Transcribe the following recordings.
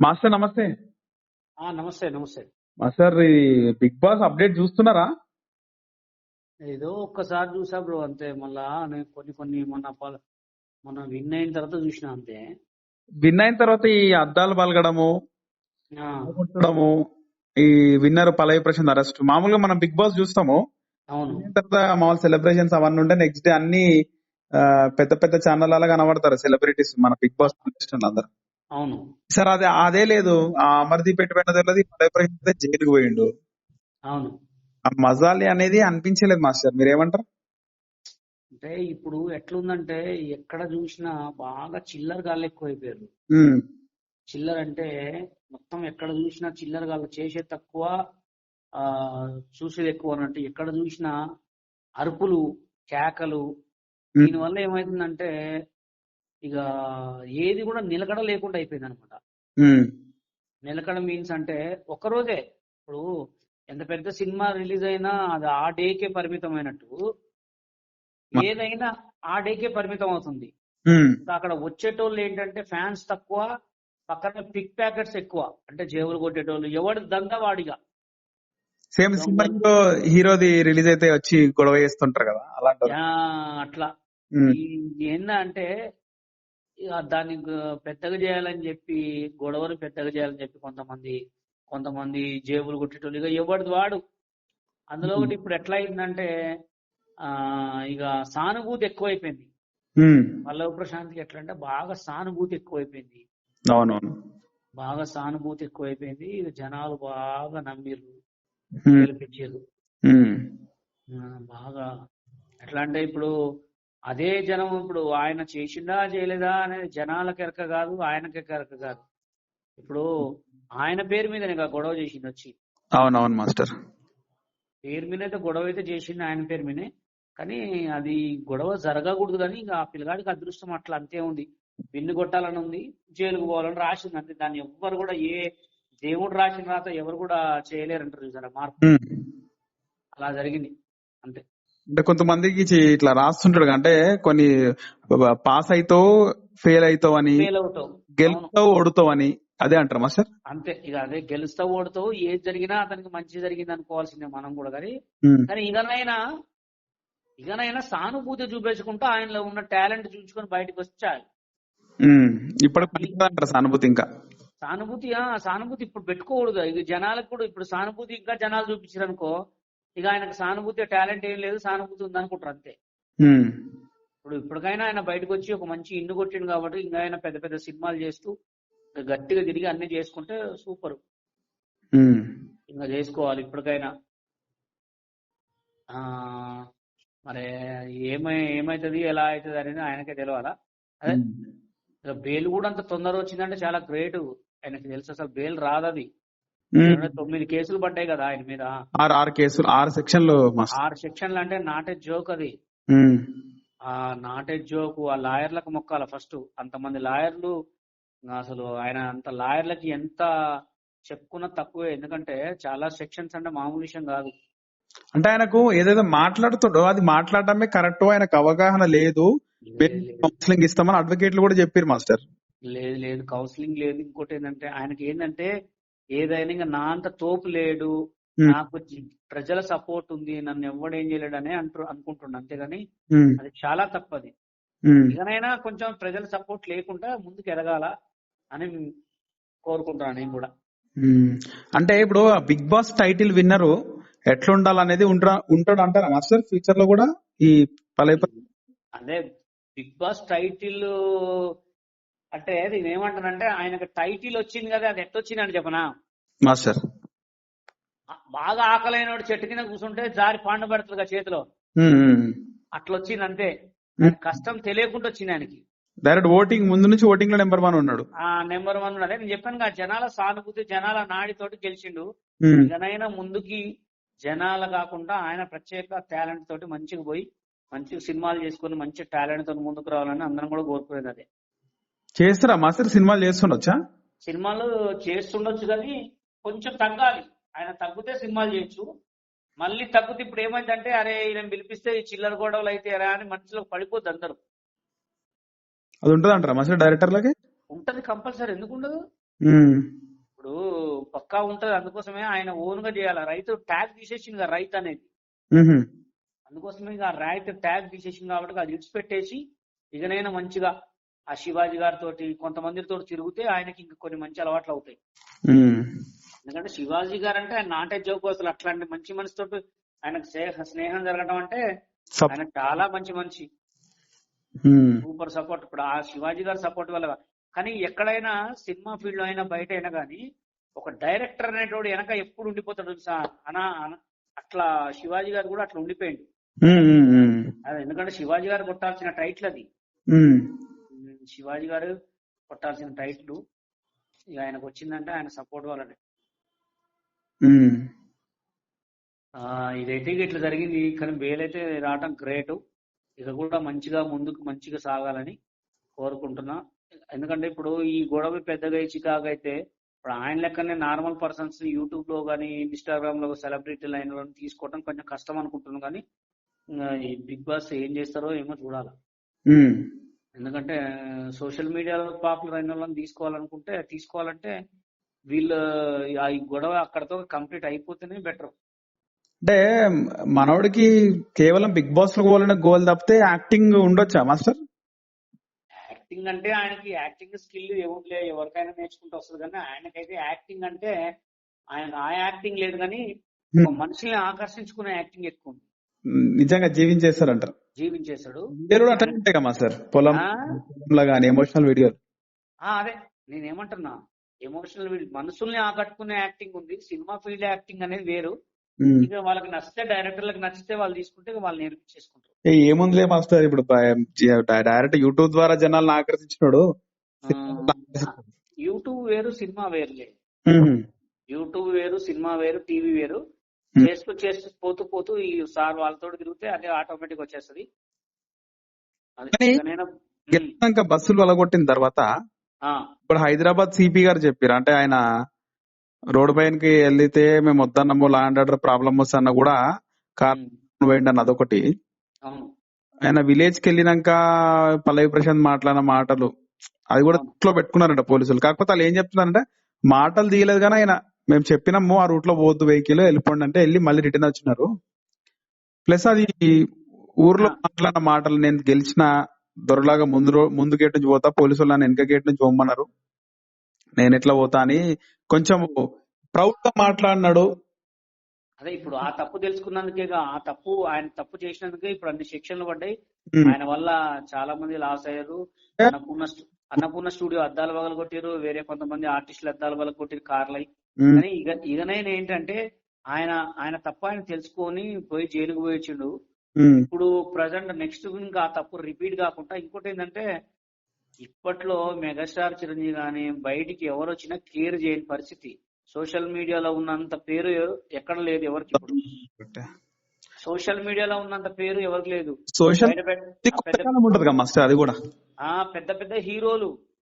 Master నమస్తే. ఆ నమస్తే నమస్తే. మాస్టర్ ఈ బిగ్ బాస్ అప్డేట్ చూస్తున్నారా? ఏదో ఒక్కసారి చూసా బ్రో అంతే. మళ్ళా నేను కొన్ని కొన్ని మొన్న మొన్న విన్ అయిన తర్వాత చూసిన అంతే. విన్ అయిన తర్వాత ఈ అద్దాలు పలగడము ఆ, కొట్టడము ఈ విన్నర్ పలవి ప్రశాంత్ అరెస్ట్. మామూలుగా మనం బిగ్ బాస్ చూస్తాము. అవును. విన్ అయిన తర్వాత మామూలు సెలబ్రేషన్స్ అవన్నీ ఉంటే నెక్స్ట్ డే అన్ని ఆ, పెద్ద పెద్ద ఛానల్ అలా కనబడతారు. సెలబ్రిటీస్ మన బిగ్ బాస్ అందరు. అవును. సార్ అదే అదే లేదు. ఆ అమర్దీప్ పలవి ప్రశాంత్ అయితే జైలుకు పోయిండు. అవును. ఆ మజాలి అనేది అనిపించలేదు మాస్టర్ మీరేమంటారు? అంటే ఇప్పుడు ఎట్లుందంటే ఎక్కడ చూసినా బాగా చిల్లర గాళ్ళు ఎక్కువైపోయారు. చిల్లర అంటే మొత్తం ఎక్కడ చూసినా చిల్లర గాళ్ళు చేసేది తక్కువ ఆ చూసేది ఎక్కువ అన్నట్టు. ఎక్కడ చూసినా అరుపులు కేకలు. దీనివల్ల ఏమైతుందంటే ఇక ఏది కూడా నిలకడ లేకుండా అయిపోయింది అనమాట నిలకడ మీన్స్ అంటే ఒక్క రోజే. ఇప్పుడు ఎంత పెద్ద సినిమా రిలీజ్ అయినా అది ఆ డేకే పరిమితమైనట్టు ఏదైనా ఆ డేకే పరిమితం అవుతుంది. అక్కడ వచ్చేటోళ్ళు ఏంటంటే ఫ్యాన్స్ తక్కువ పక్కన పిక్ ప్యాకెట్స్ ఎక్కువ. అంటే జేబులు కొట్టేటోళ్ళు ఎవడి దందా వాడిగా. సేమ్ సినిమా హీరో హీరోది రిలీజ్ అయితే వచ్చి గొడవ చేస్తుంటారు కదా అలాంటి యా, అట్లా. ఏందంటే దాన్ని పెద్దగా చేయాలని చెప్పి గొడవలు పెద్దగా చేయాలని చెప్పి కొంతమంది కొంతమంది జేబులు కొట్టేటోళ్ళు ఇక ఎవరిది వాడు? అందులో ఒకటి ఇప్పుడు ఎట్లా అయిందంటే ఆ ఇక సానుభూతి ఎక్కువైపోయింది. పల్లవ ప్రశాంత్కి ఎట్లా అంటే బాగా సానుభూతి ఎక్కువైపోయింది. అవునవును. బాగా సానుభూతి ఎక్కువైపోయింది. ఇక జనాలు బాగా నమ్మిర్రు. ఉమ్, గెలిపించారు బాగా ఎట్లా అంటే ఇప్పుడు అదే జనం ఇప్పుడు ఆయన చేసిందా చేయలేదా అనేది జనాలకు ఎరక కాదు ఆయనకి ఎరక కాదు. ఇప్పుడు ఆయన పేరు మీదనే కదా గొడవ చేసింది వచ్చి. అవునవును మాస్టర్. పేరు మీద అయితే గొడవ అయితే చేసింది ఆయన పేరు మీదే కానీ అది గొడవ జరగకూడదు కానీ ఇంకా ఆ పిల్లగాడికి అదృష్టం అట్లా అంతే ఉంది. విన్ను కొట్టాలని ఉంది జైలుకు పోవాలని రాసింది అంతే. దాన్ని ఎవ్వరు కూడా ఏ దేవుడు రాసిన రాత ఎవరు కూడా చేయలేరంటారు చూసారా మార్పు. అలా జరిగింది అంతే. అంటే కొంతమందికి ఇట్లా రాస్తుంటాడు అంటే కొన్ని పాస్ అవుతావు ఫెయిల్ అవుతావు అని గెలుస్తావు ఓడుతావు అని అదే అంటారు మాస్టర్? అంతే ఇక అదే గెలుస్తావు ఓడుతావు ఏది జరిగినా అతనికి మంచి జరిగింది అనుకోవాల్సిందే మనం కూడా. కానీ కానీ ఇకనైనా ఇకనైనా సానుభూతి చూపించుకుంటూ ఆయనలో ఉన్న టాలెంట్ చూపించుకొని బయటకు వచ్చాయి అంటారు సానుభూతి ఇంకా? సానుభూతి ఆ, సానుభూతి ఇప్పుడు పెట్టుకోకూడదు. ఇక జనాలకు కూడా ఇప్పుడు సానుభూతి ఇంకా జనాలు చూపించారు అనుకో ఇక ఆయనకు సానుభూతి టాలెంట్ ఏం లేదు సానుభూతి ఉంది అనుకుంటారు అంతే ఇప్పుడు ఇప్పటికైనా ఆయన బయటకు వచ్చి ఒక మంచి ఇన్ను కొట్టిండు కాబట్టి ఇంకా ఆయన పెద్ద పెద్ద సినిమాలు చేస్తూ గట్టిగా తిరిగి అన్ని చేసుకుంటే సూపర్. ఇంకా చేసుకోవాలి ఇప్పటికైనా. ఆ మరి ఏమై ఏమైతుంది ఎలా అవుతుంది అనేది ఆయనకే తెలియాలా అదే? బెయిల్ కూడా అంత తొందర వచ్చిందంటే చాలా గ్రేట్. ఆయనకి తెలుసు అసలు బెయిల్ రాదది. తొమ్మిది కేసులు పడ్డాయి కదా ఆయన మీద. ఆరు ఆరు కేసులు ఆరు సెక్షన్లు మాస్టర్ ఆరు సెక్షన్లు అంటే నాటే జోక్ అది. ఆ నాటే జోక్ ఆ లాయర్లకు మొక్కాల ఫస్ట్. అంతమంది లాయర్లు అసలు ఆయన అంత లాయర్లకి ఎంత చెప్పుకున్నా తక్కువే. ఎందుకంటే చాలా సెక్షన్స్ అంటే మామూలు విషయం కాదు. అంటే ఆయనకు ఏదైతే మాట్లాడుతుండో అది మాట్లాడటమే కరెక్ట్ ఆయనకు అవగాహన లేదు. కౌన్సిలింగ్ ఇస్తామని అడ్వకేట్లు కూడా చెప్పారు మాస్టర్. లేదు లేదు. కౌన్సిలింగ్ లేదు. ఇంకోటి ఏంటంటే ఆయనకి ఏంటంటే ఏదైనా ఇంకా నా అంత తోపు లేడు నాకు ప్రజల సపోర్ట్ ఉంది నన్ను ఎవడేం చేయలేడు అని అంటూ అనుకుంటున్నా అంతేగాని అది చాలా తప్పది. ఇకనైనా కొంచెం ప్రజల సపోర్ట్ లేకుండా ముందుకు ఎదగాల అని కోరుకుంటున్నాను నేను కూడా. అంటే ఇప్పుడు బిగ్ బాస్ టైటిల్ విన్నర్ ఎట్లా ఉండాలనేది ఉంటా ఉంటాడు అంటారా మాస్టర్ ఫ్యూచర్లో కూడా ఈ పలై అదే బిగ్ బాస్ టైటిల్ అంటే నేను ఏమంటానంటే ఆయనకు టైటిల్ వచ్చింది కదా అది ఎట్టొచ్చింది అని చెప్పనా? మాస్టర్. బాగా ఆకలైనోడు చెట్టు కింద కూర్చుంటే జారి పండు పెడుతుంది చేతిలో. అట్లా వచ్చింది అంతే కష్టం తెలియకుండా వచ్చింది ఆయనకి. డైరెక్ట్ ఓటింగ్ ముందు నుంచి ఓటింగ్లో నెంబర్ వన్ ఉన్నాడు. ఆ నెంబర్ వన్ అదే నేను చెప్పాను కదా జనాల సానుభూతి జనాల నాడితోటి గెలిచిండు. ఇకనైనా ముందుకి జనాల కాకుండా ఆయన ప్రత్యేక టాలెంట్ తోటి మంచిగా పోయి మంచి సినిమాలు చేసుకుని మంచి టాలెంట్ తోటి ముందుకు రావాలని అందరం కూడా కోరుకునేది అదే. చేస్తారా? మాస్టర్ సినిమాలు చేస్తుండొచ్చా? సినిమాలు చేస్తుండొచ్చు కానీ కొంచెం తగ్గాలి. ఆయన తగ్గితే సినిమాలు చేయొచ్చు. మళ్ళీ తగ్గితే ఇప్పుడు ఏమైందంటే అరే ఈయన పిలిపిస్తే ఈ చిల్లర గొడవలు అయితే రా అని మనసులో పడిపోద్ది అందరూ. అది ఉంటుంది అంటారా మాస్టర్ డైరెక్టర్లకి? ఉంటది కంపల్సరీ. ఎందుకు ఉండదు? ఇప్పుడు పక్కా ఉంటది. అందుకోసమే ఆయన ఓన్గా చేయాలి రైతు ట్యాగ్ తీసేసింది కదా రైతు అనేది. అందుకోసమే ఇక రైతు ట్యాగ్ తీసేసింది కాబట్టి అది విడిచిపెట్టేసి ఇకనైనా మంచిగా ఆ శివాజీ గారితో కొంతమందితో తిరిగితే ఆయనకి ఇంకా కొన్ని మంచి అలవాట్లు అవుతాయి. ఎందుకంటే శివాజీ గారు అంటే ఆయన నాటే జోకు అసలు. అట్లాంటి మంచి మనిషితో ఆయనకు స్నేహ స్నేహం జరగడం అంటే ఆయన చాలా మంచి మనిషి. Super support. ఇప్పుడు ఆ శివాజీ గారి సపోర్ట్ వల్ల కానీ ఎక్కడైనా సినిమా ఫీల్డ్లో అయినా బయట అయినా కానీ ఒక డైరెక్టర్ అనేటోడు వెనక ఎప్పుడు ఉండిపోతాడు తెలుసా? అనా అట్లా శివాజీ గారు కూడా అట్లా ఉండిపోయింది ఎందుకంటే శివాజీ గారు కొట్టాల్సిన టైటిల్ అది. శివాజీ గారు కొట్టాల్సిన టైటిల్. ఇక ఆయనకు వచ్చిందంటే ఆయన సపోర్ట్ వల్లనే. ఆ ఇదైతే ఇట్లా జరిగింది. కానీ బెయిల్ అయితే రావటం గ్రేట్ ఇక కూడా మంచిగా ముందుకు మంచిగా సాగాలని కోరుకుంటున్నా. ఎందుకంటే ఇప్పుడు ఈ గొడవ పెద్దగా చికాకు అయితే ఇప్పుడు ఆయన లెక్కనే నార్మల్ పర్సన్స్ యూట్యూబ్లో కానీ ఇన్స్టాగ్రామ్లో సెలబ్రిటీ లైన్లో తీసుకోవడం కొంచెం కష్టం అనుకుంటున్నాను. కానీ ఈ బిగ్ బాస్ ఏం చేస్తారో ఏమో చూడాలి. ఎందుకంటే సోషల్ మీడియాలో పాపులర్ అయిన వాళ్ళని తీసుకోవాలనుకుంటే తీసుకోవాలంటే వీళ్ళు ఆ ఈ గొడవ అక్కడతో కంప్లీట్ అయిపోతేనే బెటర్. అంటే మనోడికి కేవలం బిగ్ బాస్లో పోవాలనే గోల్ తప్పితే యాక్టింగ్ ఉండొచ్చా మాస్టర్? యాక్టింగ్ అంటే ఆయనకి యాక్టింగ్ స్కిల్ ఏముందిలే ఎవరికైనా నేర్చుకుంటూ వస్తుంది కానీ ఆయనకైతే యాక్టింగ్ అంటే ఆయన ఆ యాక్టింగ్ లేదు కానీ ఒక మనిషిని ఆకర్షించుకునే యాక్టింగ్ ఎక్కువ ఉంది. నిజంగా జీవించేస్తారంటారు. జీవించేశాడు. వీడియోలు కూడా అట్లా ఉంటాయి కదా మాస్టర్ పొలం ఎమోషనల్ వీడియోలు ఆ, అదే. నేనేమంటున్నా ఎమోషనల్ మనుషుల్ని ఆకట్టుకునే యాక్టింగ్ ఉంది. సినిమా ఫీల్డ్ యాక్టింగ్ అనేది వేరు. ఇక వాళ్ళకి నచ్చితే డైరెక్టర్లకు నచ్చితే వాళ్ళు తీసుకుంటే వాళ్ళు నేర్పించేసుకుంటారు. ఏముందిలే మాస్టర్ ఇప్పుడు డైరెక్ట్ యూట్యూబ్ ద్వారా జనాలను ఆకర్షించినాడు యూట్యూబ్ వేరు సినిమా వేరులే. యూట్యూబ్ వేరు సినిమా వేరు టీవీ వేరు. చేస్తూ చేస్తూ పోతూ పోతూ ఈ సార్ వాళ్ళతో తిరిగితే అదే ఆటోమేటిక్ వచ్చేస్తది గెలిచినాక బస్సులు వలగొట్టిన తర్వాత ఇప్పుడు హైదరాబాద్ సిపి గారు చెప్పారు అంటే ఆయన రోడ్ పైనకి వెళ్తే మేము వద్దన్నాము ల్యాండ్ ఆర్డర్ ప్రాబ్లమ్ వస్తున్నా కూడా కార్ ఉమ్, పోయిండి అన్న అదొకటి ఆయన విలేజ్కి వెళ్ళినాక పల్లవి ప్రశాంత్ మాట్లాడిన మాటలు అది కూడా అవును. లో పెట్టుకున్నారంట పోలీసులు. కాకపోతే వాళ్ళు ఏం చెప్తున్నారంటే మాటలు తీయలేదు కానీ ఆయన మేము చెప్పినాము ఆ రూట్లో పోవద్దు వెహికల్ వెళ్ళిపోండి అంటే వెళ్ళి మళ్ళీ రిటర్న్ వచ్చినారు. ప్లస్ అది ఊర్లో మాట్లాడిన మాటలు నేను గెలిచిన దొరలాగా ముందు ముందు గేట్ నుంచి పోతా పోలీసు వాళ్ళు నన్ను వెనక గేట్ నుంచి పోమన్నారు నేను ఎట్లా పోతా అని కొంచెం ప్రౌడ్గా మాట్లాడినాడు. అదే ఇప్పుడు ఆ తప్పు తెలుసుకున్నందుకేగా ఆ తప్పు ఆయన తప్పు చేసినందుకే ఇప్పుడు అన్ని శిక్షణలు పడ్డాయి. ఆయన వల్ల చాలా మంది లాస్ అయ్యారు. అన్నపూర్ణ స్టూ- అన్నపూర్ణ స్టూడియో అద్దాలు పగల కొట్టారు వేరే కొంతమంది ఆర్టిస్టులు అద్దాలు పగల కొట్టారు కార్లై. కానీ ఇక ఇకనైనా ఏంటంటే ఆయన ఆయన తప్ప ఆయన తెలుసుకొని పోయి జైలుకు పోయి వచ్చిండు ఉమ్. ఇప్పుడు ప్రజెంట్ నెక్స్ట్ ఇంకా ఆ తప్పు రిపీట్ కాకుండా ఇంకోటి ఏంటంటే ఇప్పట్లో మెగాస్టార్ చిరంజీవి గాని బయటికి ఎవరు వచ్చినా కేర్ చేయని పరిస్థితి. సోషల్ మీడియాలో ఉన్నంత పేరు ఎక్కడ లేదు ఎవరికి ఇప్పుడు. సోషల్ మీడియాలో ఉన్నంత పేరు ఎవరికి లేదు. సోషల్ అది కూడా. ఆ పెద్ద పెద్ద హీరోలు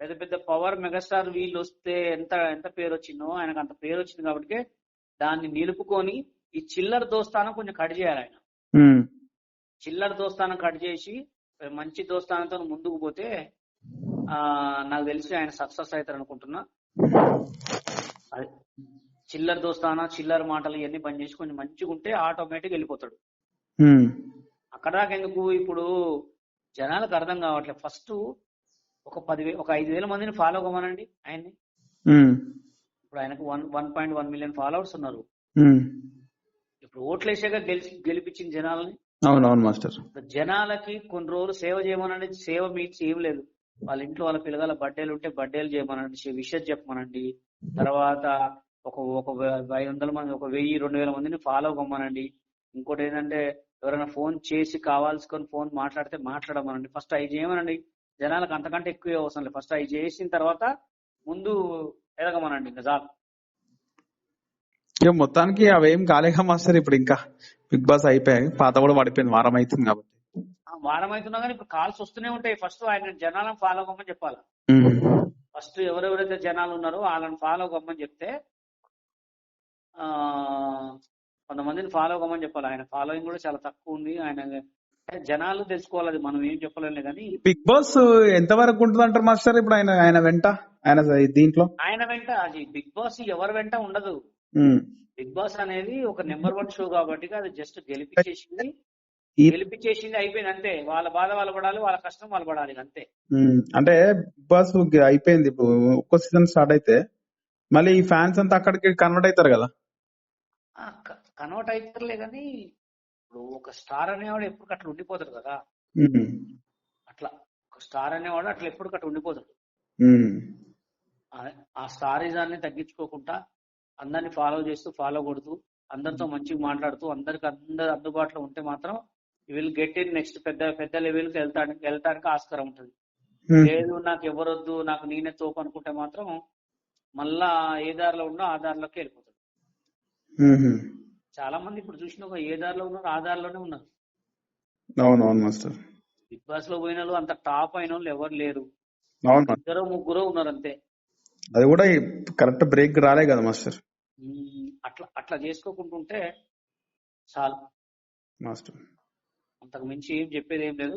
పెద్ద పెద్ద పవర్ మెగాస్టార్ వీళ్ళు వస్తే ఎంత ఎంత పేరు వచ్చిందో ఆయనకు అంత పేరు వచ్చింది కాబట్టి దాన్ని నిలుపుకొని ఈ చిల్లర దోస్తానం కొంచెం కట్ చేయాలి ఆయన. చిల్లర దోస్తానం కట్ చేసి మంచి దోస్తానంతో ముందుకు పోతే ఆ నాకు తెలిసి ఆయన సక్సెస్ అవుతారు అనుకుంటున్నా చిల్లర దోస్తానం చిల్లర మాటలు ఇవన్నీ బంద్ చేసి కొంచెం మంచిగా ఉంటే ఆటోమేటిక్ వెళ్ళిపోతాడు. అక్కడ దాకా ఎందుకు ఇప్పుడు జనాలకు అర్థం కావట్లేదు. ఫస్ట్ ఒక పదివే ఒక ఐదు వేల మందిని ఫాలో అవ్వమనండి ఆయన్ని. ఇప్పుడు ఆయనకు one one point one million followers ఉన్నారు. ఇప్పుడు ఓట్లేసాక గెలిచి గెలిపించిన జనాలని. అవునవును మాస్టర్. జనాలకి కొన్ని రోజులు సేవ చేయమనండి. సేవ మీకు చేయలేదు వాళ్ళ ఇంట్లో వాళ్ళ పిల్లగాల బర్త్డేలు ఉంటే బర్త్డేలు చేయమనండి. విషెస్ చెప్పమనండి. తర్వాత ఒక ఒక ఐదు వందల మంది ఒక వెయ్యి రెండు వేల మందిని ఫాలో అవ్వమనండి. ఇంకోటి ఏంటంటే ఎవరైనా ఫోన్ చేసి కావాల్సుకొని ఫోన్ మాట్లాడితే మాట్లాడమనండి. ఫస్ట్ అవి చేయమనండి. జనాలకు అంతకంటే ఎక్కువ అవసరం లేదు. ఫస్ట్ అవి చేసిన తర్వాత ముందు ఎదగమనండి ఇంకా చాలు మొత్తానికి అవేం కాలేగా మాస్టర్ ఇప్పుడు ఇంకా? బిగ్ బాస్ అయిపోయాయి. పాత కూడా పడిపోయింది. వారం అవుతుంది కాబట్టి. వారం అవుతున్నా కానీ ఇప్పుడు కాల్స్ వస్తూనే ఉంటాయి. ఫస్ట్ ఆయన జనాలను ఫాలో అవ్వమని చెప్పాలి. ఫస్ట్ ఎవరెవరైతే జనాలు ఉన్నారో వాళ్ళని ఫాలో అవ్వమని చెప్తే ఆ కొంతమందిని ఫాలో అవ్వమని చెప్పాలి. ఆయన ఫాలోయింగ్ కూడా చాలా తక్కువ ఉంది. ఆయన జనాలు తెలుసుకోవాలి. మనం ఏం చెప్పలేము కానీ బిగ్ బాస్ ఎంత వరకు ఉంటుంది అంటారు మాస్టర్ ఇప్పుడు ఆయన ఆయన వెంట? ఆయన దీంట్లో? ఆయన వెంట అది బిగ్ బాస్ ఎవరి వెంట ఉండదు. బిగ్ బాస్ అనేది ఒక నెంబర్ వన్ షో కాబట్టి అది జస్ట్ గెలిపించేసింది గెలిపించేసింది అయిపోయింది అంతే. వాళ్ళ బాధ వాళ్ళు పడాలి వాళ్ళ కష్టం వాళ్ళు పడాలి అంతే. అంటే బిగ్ బాస్ అయిపోయింది. ఇప్పుడు ఒక్కో సీజన్ స్టార్ట్ అయితే మళ్ళీ ఈ ఫ్యాన్స్ అంతా అక్కడికి కన్వర్ట్ అవుతారు కదా? కన్వర్ట్ అవుతారులే కానీ ఇప్పుడు ఒక స్టార్ అనేవాడు ఎప్పుడు అట్లా ఉండిపోతాడు కదా. అట్లా. ఒక స్టార్ అనేవాడు అట్లా ఎప్పుడు అట్లా ఉండిపోతాడు. ఆ- స్టారిజాన్ని తగ్గించుకోకుండా అందరిని ఫాలో చేస్తూ ఫాలో కొడుతూ అందరితో మంచిగా మాట్లాడుతూ అందరికి అందరు అందుబాటులో ఉంటే మాత్రం విల్ గెట్ ఇన్ నెక్స్ట్ పెద్ద పెద్ద లెవెల్కి వెళ్తానికి వెళ్ళటానికి ఆస్కారం ఉంటుంది. లేదు నాకు ఎవరొద్దు నాకు నేనే తోపు అనుకుంటే మాత్రం మళ్ళా ఏ దారిలో ఉన్నా ఆ దారిలోకి వెళ్ళిపోతాడు. చాలా మంది ఇప్పుడు చూసిన ఒక ఏ దారిలో ఉన్నారు ఆ దారిలోనే ఉన్నారు. అవును అవును మాస్టర్. బిగ్ బాస్లో పోయిన అంత టాప్ అయిన వాళ్ళు ఎవరు లేరు. ఇద్దరు ముగ్గురు ఉన్నారు అంతే. అది కూడా కరెక్ట్ బ్రేక్ రాలే కదా మాస్టర్. అట్లా అట్లా చేసుకోకుంటుంటే చాలు. మాస్టర్. అంతకు మించి ఏం చెప్పేది ఏం లేదు.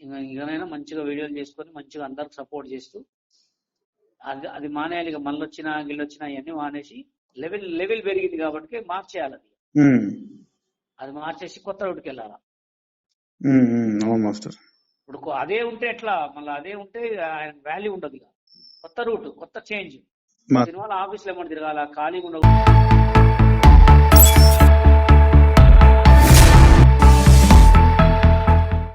ఇంకా ఇకనైనా మంచిగా వీడియోలు చేసుకొని మంచిగా అందరికి సపోర్ట్ చేస్తూ అది అది మానేయాలి ఇక మళ్ళీ వచ్చినా గిల్లొచ్చినా ఇవన్నీ మానేసి లెవెల్ లెవెల్ పెరిగింది కాబట్టి మార్చేయాలి అది. అది మార్చేసి కొత్త రూట్కి వెళ్ళాలి? ఇప్పుడు అదే ఉంటే ఎట్లా? మళ్ళీ అదే ఉంటే ఆయన వాల్యూ ఉండదు కొత్త రూట్ కొత్త చేంజ్. సినిమాలో ఆఫీస్లో ఏమన్నా తిరగాల? ఖాళీగా ఉండదు